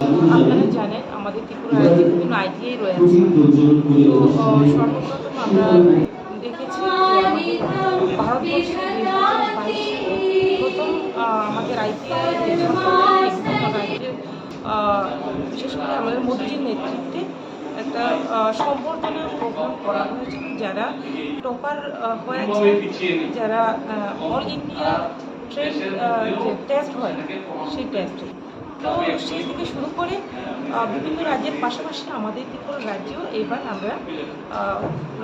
আপনারা জানেন, আমাদের ত্রিপুরা রাজ্যে বিভিন্ন আইটিআই রয়েছে। তো সর্বপ্রথম আমরা দেখেছি যে আমাদের ভারতবর্ষে দুই হাজার প্রথম আমাদের আইটিআই বিশেষ করে আমাদের মোদীজির নেতৃত্বে একটা সম্বর্ধনা প্রোগ্রাম করা হয়েছিল, যারা টপার হয়েছে যারা অল ইন্ডিয়া ট্রেন যে টেস্ট হয়, সেই টেস্টে সেই থেকে শুরু করে বিভিন্ন রাজ্যের পাশাপাশি আমাদের ত্রিপুরা রাজ্যেও এবার আমরা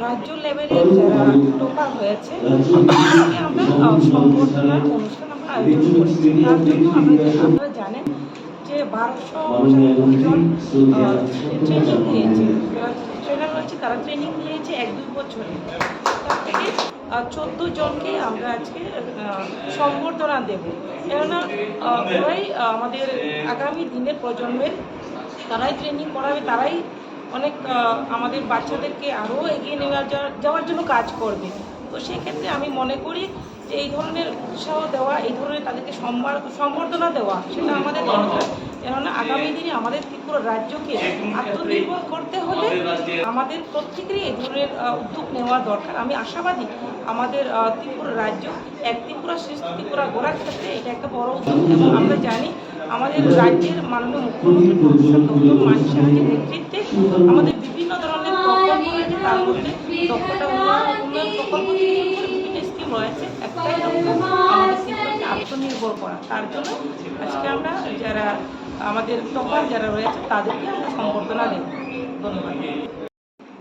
রাজ্য লেভেলে যারা টোপার হয়েছে আমরা আহ, সম্বর্ধনার অনুষ্ঠান আমরা আয়োজন করেছি। তার জন্য আমরা আপনারা জানেন যে বারোশো জন ট্রেনিং নিয়েছে। ট্রেনার রয়েছে তারা ট্রেনিং নিয়েছে এক দুই বছরে। চোদ্দ জনকে আমরা আজকে সম্বর্ধনা দেব। কেননা ওরাই আমাদের আগামী দিনের প্রজন্মের, তারাই ট্রেনিং করাবে, তারাই অনেক আমাদের বাচ্চাদেরকে আরও এগিয়ে নেওয়া যাওয়ার জন্য কাজ করবে। তো সেক্ষেত্রে আমি মনে করি যে এই ধরনের উৎসাহ দেওয়া, এই ধরনের তাদেরকে সম্বার- সম্বর্ধনা দেওয়া, সেটা আমাদের দরকার। কেননা আগামী দিনে আমাদের ত্রিপুরা রাজ্যকে আত্মনির্ভর করতে হলে আমাদের প্রত্যেকেরই এই ধরনের উদ্যোগ নেওয়া দরকার। আমি আশাবাদী আমাদের ত্রিপুরা রাজ্য এক ত্রিপুরা শ্রেষ্ঠ ত্রিপুরা গড়ার ক্ষেত্রে এটা একটা বড় উদ্যোগ এবং আমরা জানি আমাদের রাজ্যের মাননীয় মুখ্যমন্ত্রী নেতৃত্বে আমাদের বিভিন্ন ধরনের তার মধ্যে দক্ষতা রয়েছে একটাই আত্মনির্ভর করা। তার জন্য আজকে আমরা যারা আমাদের টপার যারা রয়েছে, তাদেরকে আমরা সম্বর্ধনা দেব। ধন্যবাদ।